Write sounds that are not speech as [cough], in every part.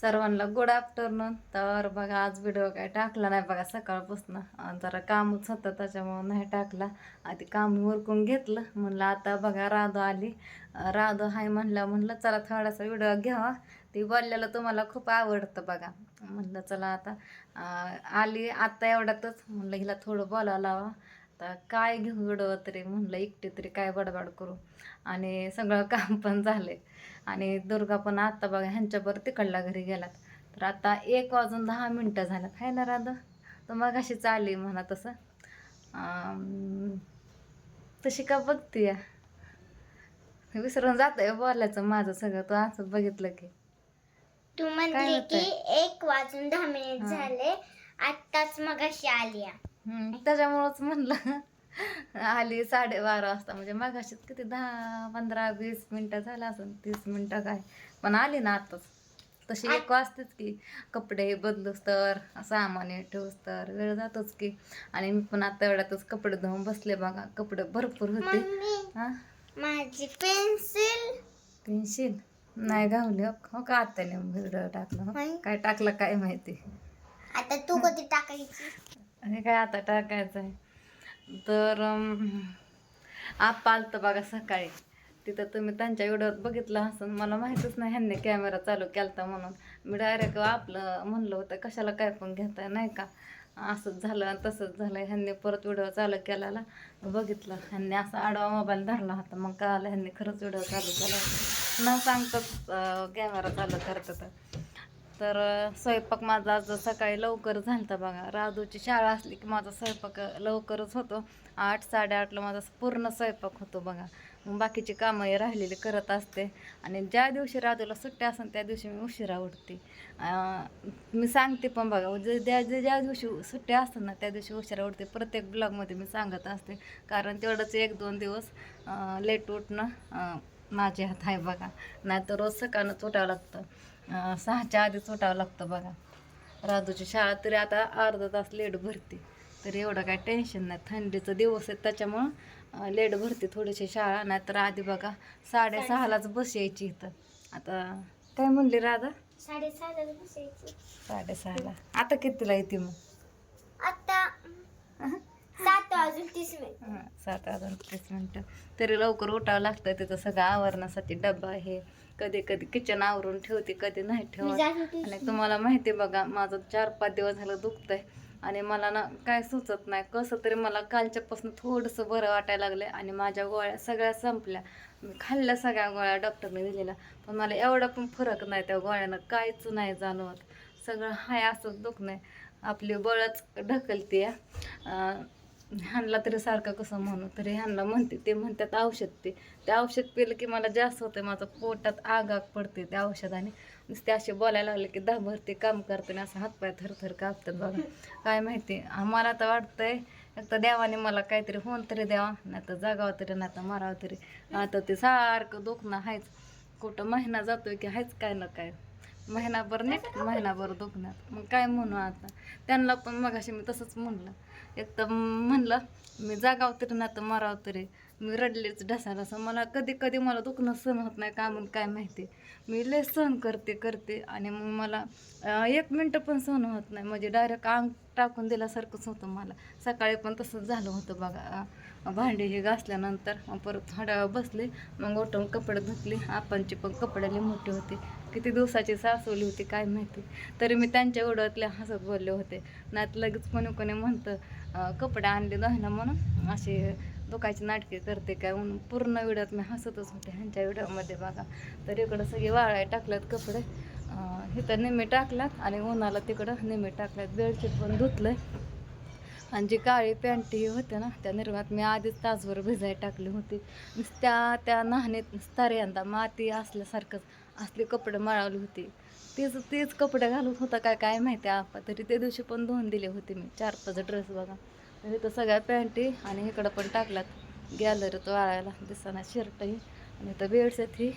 सर्वांना good afternoon तर बघा आज व्हिडिओ काय टाकला नाही बघा सकाळपासून. जरा कामच होतं त्याच्यामुळं नाही टाकला. आधी काम उरकून घेतलं. म्हणलं आता बघा राधो आली. राधो आहे हाय म्हणलं म्हणलं चला थोडासा व्हिडिओ घ्यावा. ती बोललेलं तुम्हाला खूप आवडतं बघा. म्हणलं चला आता आली आत्ता एवढ्यातच. म्हणलं हिला थोडं बोलावं लावा. आता काय घेऊ व्हिडिओ तरी म्हणलं एकटी तरी काय बडबड करू? आणि सगळं [laughs] काम पण झाले आणि दुर्गा पण आत्ता बघा ह्यांच्याबरोबर तिकडल्या घरी गेलात. तर आता एक वाजून दहा मिनटं झाल्यात. हाय ना राधा? तर मग अशी चालली म्हणा तसं. तशी का बघतीय विसरून जातंय बोलायचं माझं सगळं. तू असं बघितलं की. तू काय होतंय? की एक वाजून दहा मिनिट. झाले आत्ताच मगाशी आली आहे. हम्म, त्याच्यामुळंच म्हणलं. आली साडेबारा वाजता म्हणजे मगाशी किती दहा पंधरा वीस मिनटं झालं असं तीस मिनटं काय. पण आली ना आताच. तशी एक वाजतेच की कपडे बदलूस तर सामान ठेवूस तर वेळ जातोच की. आणि मी पण आता एवढ्यातच कपडे धुवून बसले बघा कपडे भरपूर होते. हा माझी पेन्सिल. पेन्शिल नाही गावली हो हो का आता टाकलं? हो. काय टाकलं काय माहिती? आता तू कधी टाकायची? आणि काय आता टाकायचं आहे तर आप्पा आलतं बघा सकाळी. तिथं तुम्ही त्यांच्या व्हिडिओत बघितलं असं मला माहीतच नाही ह्यांनी कॅमेरा चालू केलता म्हणून. मी डायरेक्ट आपलं म्हणलं होतं कशाला काय पण घेताय? नाही का? असंच झालं तसंच झालं. ह्यांनी परत व्हिडिओ चालू केलेला. बघितलं. ह्यांनी असा आडवा मोबाईल धरला होता. मग कळालं ह्यांनी खरंच व्हिडिओ चालू केला होता. न सांगताच कॅमेरा चालू करतात तर स्वयंपाक माझा आज सकाळी लवकर झालता बघा. राजूची शाळा असली की माझा स्वयंपाक लवकरच होतो. आठ साडेआठला माझा पूर्ण स्वयंपाक होतो बघा. मग बाकीची कामं राहिलेली करत असते. आणि ज्या दिवशी राधूला सुट्ट्या असेल त्या दिवशी मी उशिरा उठते. मी सांगते पण बघा जे- ज्या ज्या ज्या दिवशी सुट्ट्या असतात ना त्या दिवशी उशिरा उठते. प्रत्येक ब्लॉगमध्ये मी सांगत असते. कारण तेवढंच एक दोन दिवस लेट उठणं माझ्या हात आहे बघा. नाही तर रोज सकाळनंच उठावं लागतं. सहाच्या आधीच उठावं लागतं बघा. राधूची शाळा तरी आता अर्धा तास लेट भरते. तरी एवढं काय टेन्शन नाही. थंडीचं दिवस आहेत त्याच्यामुळं लेट भरते थोडीशी शाळा. नाहीतर आधी बघा साडेसहालाच बस यायची इथं. आता काय म्हणली राधा? साडेसहाला साडेसहाला. आता कितीला येते मग? सात वाजून तीस मिनिट. हां, सात तीस मिनटं. तरी लवकर उठावं लागतं तिथं सगळं आवरण्यासाठी डब्बा हे कधी कधी किचन आवरून ठेवते कधी नाही ठेवत. आणि तुम्हाला माहिती आहे बघा माझं चार पाच दिवस झालं दुखतंय. आणि मला ना काय सुचत नाही कसं तरी मला कालच्यापासून थोडंसं बरं वाटायला लागलं आणि माझ्या गोळ्या सगळ्या संपल्या. मी खाल्ल्या सगळ्या गोळ्या डॉक्टरने दिलेल्या. पण मला एवढा पण फरक नाही त्या गोळ्यानं काहीच नाही जाणवत. सगळं हाय असंच दुख नाही आपली बळच ढकलते ह्यांना तरी सारखं कसं म्हणू तरी ह्यांना म्हणते ते म्हणतात औषध ते. ते औषध पिलं की मला जास्त होतं माझं पोटात आग आग पडते त्या औषधाने. नुसते असे बोलायला लागले की दाभर ते काम करते आणि असं हातपाय थरथर कापतात बघा. काय माहिती मला तर वाटतंय एक तर देवाने मला काहीतरी होऊन तरी द्यावा नाही तर जागावं तरी नाही तर मारावं तरी. आता ते सारखं दुखणं आहेच कुठं महिना जातोय की आहेच काय ना काय. महिनाभर नीट महिनाभर दुखण्यात. मग काय म्हणू आता? त्यांना पण मगाशी मी तसंच म्हणलं. एक तर म्हणलं मी जागाव तरी ना तर मराव तरी. मी रडलेच ढसा असं. मला कधी कधी मला दुखणं सहन होत नाही का म्हणून काय माहिती. मी लय सहन करते करते. आणि मग मला एक मिनटं पण सहन होत नाही. म्हणजे डायरेक्ट अंग टाकून दिल्यासारखंच होतं मला. सकाळी पण तसंच झालं होतं बघा. भांडी हे घासल्यानंतर परत थोडा बसले. मग उठून कपडे धुतले. आपणची पण कपड्याली मोठे होते. किती दिवसाची सासवली होती काय माहिती. तरी मी त्यांच्या ओढ्यातल्या हसत बोलले होते. नात लगेच कोणी कोणी म्हणतं कपडे आणले दहना म्हणून असे दुखायची नाटके करते काय म्हणून. पूर्ण विड्यात मी हसतच होते ह्यांच्या विड्यामध्ये बघा. तर इकडं सगळे वाळाय टाकल्यात कपडे. हे इथं निम्मे टाकल्यात आणि उन्हाला तिकडं निम्मे टाकल्यात. बेडशीट पण धुतलंय. आणि जी काळी पॅन्ट ही होते ना त्या निर्मात मी आधीच तासभर भिजाय टाकली होती. नुसत्या त्या नाहनेत नुसता माती असल्यासारखंच. असले कपडे मळवली होती. तेच तेच कपडे घालत होता काय काय माहिती आपा तरी त्या दिवशी पण धुवून दिले होते मी. चार पाच ड्रेस बघा तर सगळ्या पॅन्टी आणि इकडं पण टाकल्यात. गॅलरीत वाळायला दिसताना शर्टही. आणि तर बेडशीट ही.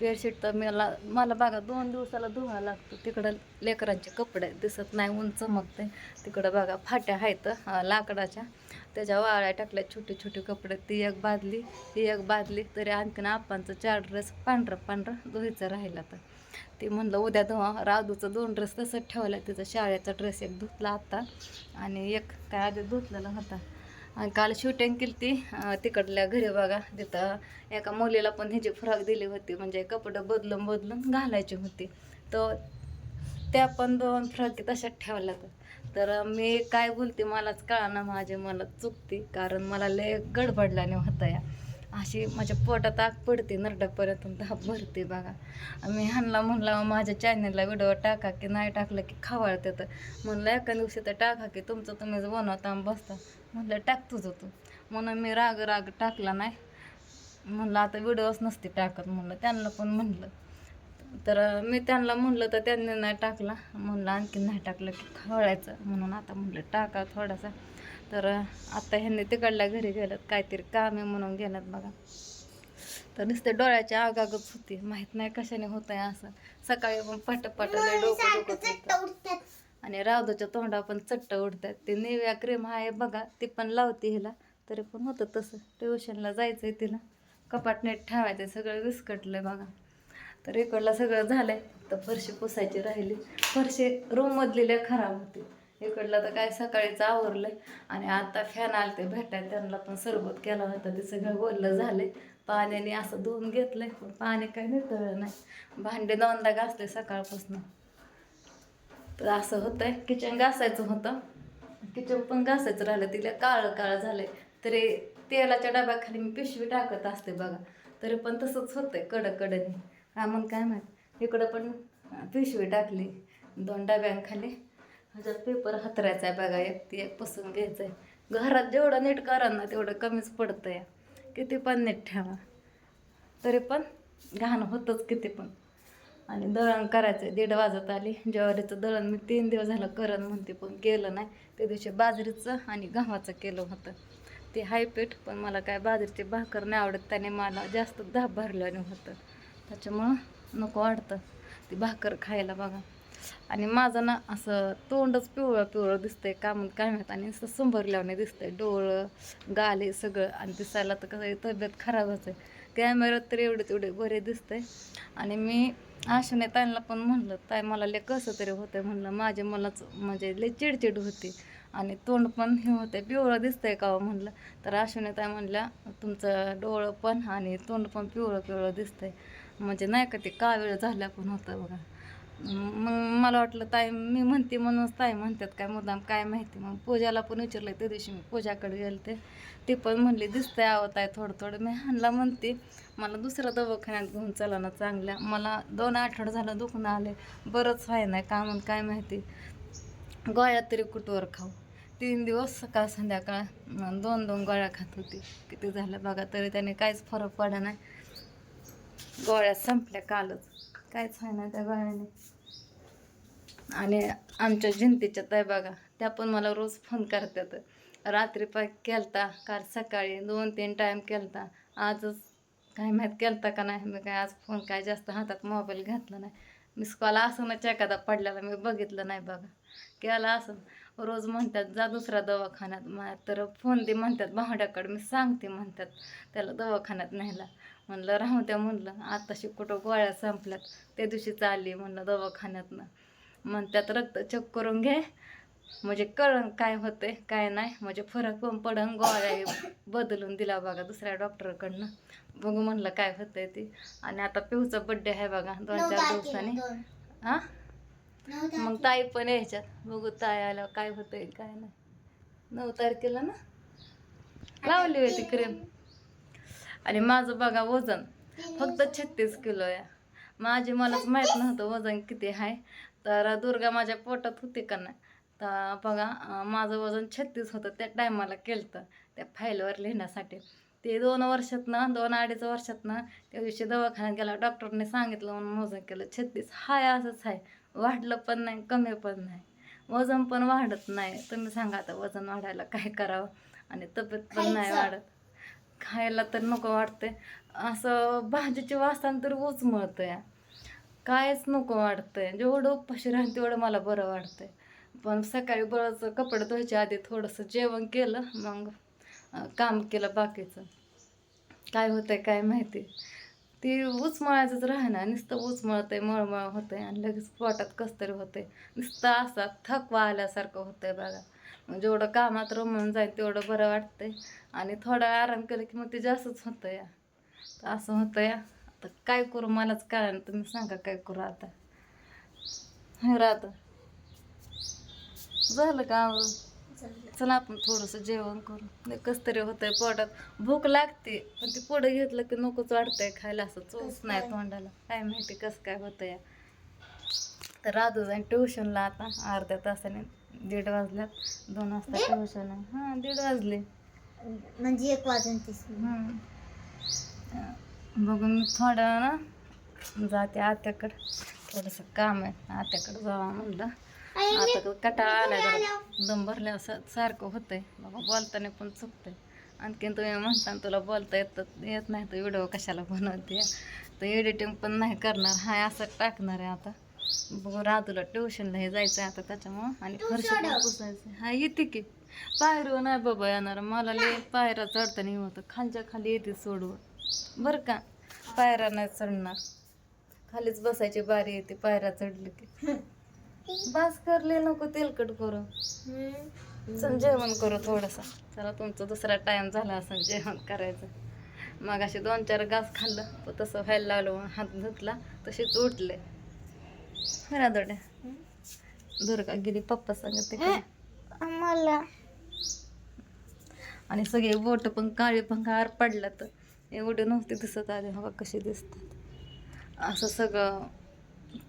बेडशीट तर मला मला बघा दोन दिवसाला धुवा लागतो. तिकडं लेकरांचे कपडे दिसत नाही ऊन चमकते तिकडं बघा फाट्या आहेत लाकडाच्या. त्याच्या वाळ्या टाकल्या छोटे छोटे कपडे ती एक बादली ती एक बादली तरी आणखीन आप्पांचा चार ड्रेस पांढरा पांढरा धुवायचा राहिला तर ते म्हणलं उद्या धुवा. राजूचं दोन ड्रेस तसंच ठेवला तिचा शाळेचा ड्रेस एक धुतला आता. आणि एक काय आधी धुतलेला होता. आणि काल शूटिंग केली ती तिकडल्या घरी बघा तिथं एका मुलीला पण ह्याची फ्रॉक दिली होती. म्हणजे कपडं बदलून बदलून घालायची होती. तर त्या पण दोन फ्रॉक तशाच ठेवल्या तर तर मी काय बोलते मलाच कळना माझे मला चुकते कारण मला लय गडबडल्याने होता या अशी माझ्या पोटात आग पडते नरड्यापर्यंत धाप भरते बघा. मी ह्यांना म्हणला माझ्या चॅनलला व्हिडिओ टाका की नाही टाकलं की खवाळते तर. म्हणलं एका दिवशी तर टाका की तुमचं तुम्हीच बनवता बसता. म्हणलं टाक तुझं तू. म्हणून मी राग राग टाकला नाही. म्हणलं आता व्हिडिओच नसते टाकत. म्हणलं त्यांना पण म्हणलं. तर मी त्यांना म्हणलं तर त्यांनी नाही टाकला. म्हणलं आणखी नाही टाकलं की खवळायचं. म्हणून आता म्हणलं टाका थोडासा. तर आता ह्यांनी तिकडल्या घरी गेल्यात. काहीतरी काम आहे म्हणून गेल्यात बघा. तर नुसते डोळ्याच्या आगागच होती. माहीत नाही कशाने होत आहे असं. सकाळी पण पाट डोकं. आणि रावदाच्या तोंडा पण चट्ट उडतात ते निव्या क्रीम आहे बघा. ती पण लावते हिला. तरी पण होतं तसं. ट्युशनला जायचंय तिला. कपाट नीट ठेवायचं सगळं विस्कटलंय बघा. तर इकडला सगळं झालं आहे तर फरशी पुसायची राहिली. फरशी रूममधलेल्या खराब होती. इकडलं तर काय सकाळीच आवरलं आणि आता फॅन आले ते भेटायला. त्यांना पण सरबत केला होता. ते सगळं बोललं झालंय. पाण्याने असं धुवून घेतलंय. पण पाणी काय नितळलं नाही. भांडे दोनदा घासले सकाळपासून. तर असं होतंय. किचन घासायचं होतं. किचन पण घासायचं राहिलं. तिला काळं काळं झालंय. तरी तेलाच्या डब्याखाली मी पिशवी टाकत असते बघा. तरी पण तसंच होतंय. कडक. आम्हाला मग काय माहीत. इकडं पण पिशवी टाकली दोन डब्यांखाली. ह्याच्यात पेपर हातरायचा आहे बघा एक ती एक पसंत घ्यायचं आहे घरात जेवढं नीट करा ना तेवढं कमीच पडतं या किती पण नीट ठेवा. तरी पण घाण होतंच किती पण. आणि दळण करायचं दीड वाजत आली. ज्वारीचं दळण मी तीन दिवस झालं करण म्हणते पण केलं नाही. त्या दिवशी बाजरीचं आणि गव्हाचं केलं होतं. ते हाय पण मला काय बाजरीची भाकर नाही आवडत त्याने मला जास्त धाप भरल्याने होतं. त्याच्यामुळं नको वाटतं. ती भाकर खायला बघा. आणि माझं ना असं तोंडच पिवळं पिवळं दिसतंय. काम कामात आणि असं संभरल्याने दिसतंय. डोळं गाले सगळं. आणि दिसायला तर कसं आहे, तब्येत खराबच आहे कॅमेऱ्यात तर एवढे तेवढे बरे दिसतंय. आणि मी आशाने ताईंना पण म्हणलं ताई मला लय कसं तरी होतंय म्हणलं. माझे मलाच म्हणजे लय चिडचिड होती. आणि तोंड पण हे होतंय. पिवळं दिसतंय का हो? म्हणलं. तर आशाने ताई म्हणल्या तुमचं डोळं पण आणि तोंड पण पिवळं पिवळं दिसतंय. म्हणजे नाही का ते कावीळ झाल्या पण होतं बघा. मग मला वाटलं ताई मी म्हणते म्हणूनच ताई म्हणतात काय मुद्दाम काय माहिती? मग पूजाला पण विचारलं त्या दिवशी मी पूजाकडे गेलते. ती पण म्हणली दिसतंय आवत आहे थोडं थोडं मी हानला म्हणते मला दुसऱ्या दवाखान्यात घेऊन चला ना चांगल्या. मला दोन आठवडं झालं दुखणं आले. बरंच व्हाय नाही का म्हणून काय माहिती? गोळ्या तरी कुठवर खाऊ? तीन दिवस सकाळ संध्याकाळ दोन दोन गोळ्या खात होती. किती झालं बघा तरी त्याने काहीच फरक पडा नाही. गोळ्या संपल्या कालच. काहीच आहे ना त्या गोळ्याने. आणि आमच्या जिंतीच्या ताई बघा त्या पण मला रोज फोन करतात. रात्री पाय केलता काल सकाळी दोन तीन टाईम केलता. आजच काय माहीत केलता का नाही मी काय आज फोन काय जास्त हातात मोबाईल घातला नाही. मिस कॉल असं एखादा पडलेला मी बघितलं नाही बघा. केला असं. रोज म्हणतात जा दुसऱ्या दवाखान्यात मा तर फोन दे म्हणतात भावड्याकडे मी सांगते म्हणतात त्याला दवाखान्यात न्यायला. म्हणलं राहू द्या म्हणलं आताशी कुठं गोळ्या संपल्यात. त्या दिवशी चालली म्हणलं दवाखान्यातनं. म्हणतात रक्त चेक करून घे. म्हणजे कळण काय होतंय काय नाही. म्हणजे फरक पण पडन गोळ्या बदलून दिला बघा दुसऱ्या डॉक्टरकडनं. बघू म्हणलं काय होतंय ते. आणि आता पिऊचा बड्डे आहे बघा दोन चार दिवसांनी. हा मग. ताई पण यायच्यात बघू ताई आल्यावर काय होतंय काय नाही. नऊ तारखेला ना? लावली होती क्रीम आणि माझं बघा वजन फक्त छत्तीस किलो आहे. माझे मलाच माहीत नव्हतं वजन किती आहे. तर दुर्गा माझ्या पोटात होती का नाही? तर बघा माझं वजन छत्तीस होतं त्या टायमाला केलं त्या फाईलवर लिहिण्यासाठी. ते दोन वर्षातनं दोन अडीच वर्षातनं त्या दिवशी दवाखान्यात गेला डॉक्टरने सांगितलं म्हणून मोजन केलं. छत्तीस हाय असंच आहे. वाढलं पण नाही कमी पण नाही. वजन पण वाढत नाही. तुम्ही सांगा आता वजन वाढायला काय करावं? आणि तब्येत पण नाही. वाढत. खायला तर नको वाटते असं भाजीची वासान तर उचमळतं या कायच नको वाटतंय. जेवढं उपाशी राहील तेवढं मला बरं वाटतंय. पण सकाळी बरंच कपडे धुवायच्या आधी थोडंसं जेवण केलं मग काम केलं बाकीचं. काय होतंय काय माहिती? ती उचमळायचंच राहणार नुसतं उचमळतंय मळमळ होतंय आणि लगेच पोटात कस तरी होतंय नुसतं असा थकवा आल्यासारखं होतंय बघा. मग जेवढं कामात रमून जाईल तेवढं बरं वाटतंय. आणि थोडा वेळ आराम केला की मग ते जास्तच होतं या. तर असं होतं या. आता काय करू मलाच कळलं तुम्ही सांगा काय करू आता. राहतं. झालं का चला आपण थोडंसं जेवण करू. कसं तरी होतंय पोटात. भूक लागते पण ते पुढे घेतलं की नकोच वाटतंय खायला असं चोच नाही तोंडाला. काय माहिती कसं काय होतं या तर राधू जाईन ट्युशनला आता अर्ध्या तासाने दीड वाजल्यात. दोन वाजता ट्युशन आहे. हां दीड वाजले. म्हणजे एक वाजून तीस बघून मी थोडं ना जाते आत्याकडं. थोडंसं काम आहे. आत्याकडं जावा म्हणलं. आता कटाळा आला जरा. दम भरल्या असं सारखं होतंय. बाबा बोलताना पण चुकतंय. आणखीन तुम्ही म्हणता तुला बोलता येत येत नाही तर व्हिडिओ कशाला बनवते तर एडिटिंग पण नाही करणार. हाय असं टाकणार आहे आता. बघू राधूला ट्युशनला हे जायचं आहे आता त्याच्यामुळं. आणि फरशी पण पुसायचं हा येते की. पायरीवर नाही बाबा येणार. मला लय पायऱ्या चढताना होतं. खालच्या खाली येते सोडवं बरं का? पायऱ्या नाही चढणार. खालीच बसायची बारी येते. पायऱ्या चढली की. बस करले नको तेलकट करू चल जेवण करू थोडंसं. चला तुमचा दुसरा टाइम झाला असं जेवण करायचं. मग असे दोन चार घास खाल्लं पण तसं व्हायला लागलं हात धुतला तसेच उठले. रादोड्या दुर्गा गेली पप्पा सांगते का मला आणि सगळे बोट पण काळे भंगार पडला तर एवढे नव्हते दिसत आले हवा कशी दिसतात. असं सगळं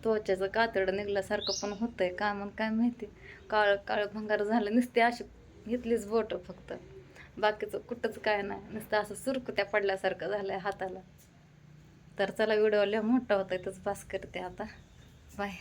त्वचेचं कातडं निघल्यासारखं पण होतंय. का मग काय माहिती? काळ काळ भंगार झालं नुसते अशी घेतलीच बोट फक्त. बाकीचं कुठंच काय नाही. नुसतं असं सुरकुत्या पडल्यासारखं झालंय हाताला. तर चला व्हिडिओ लय मोठा होता इथंच पास करते आता. बाय.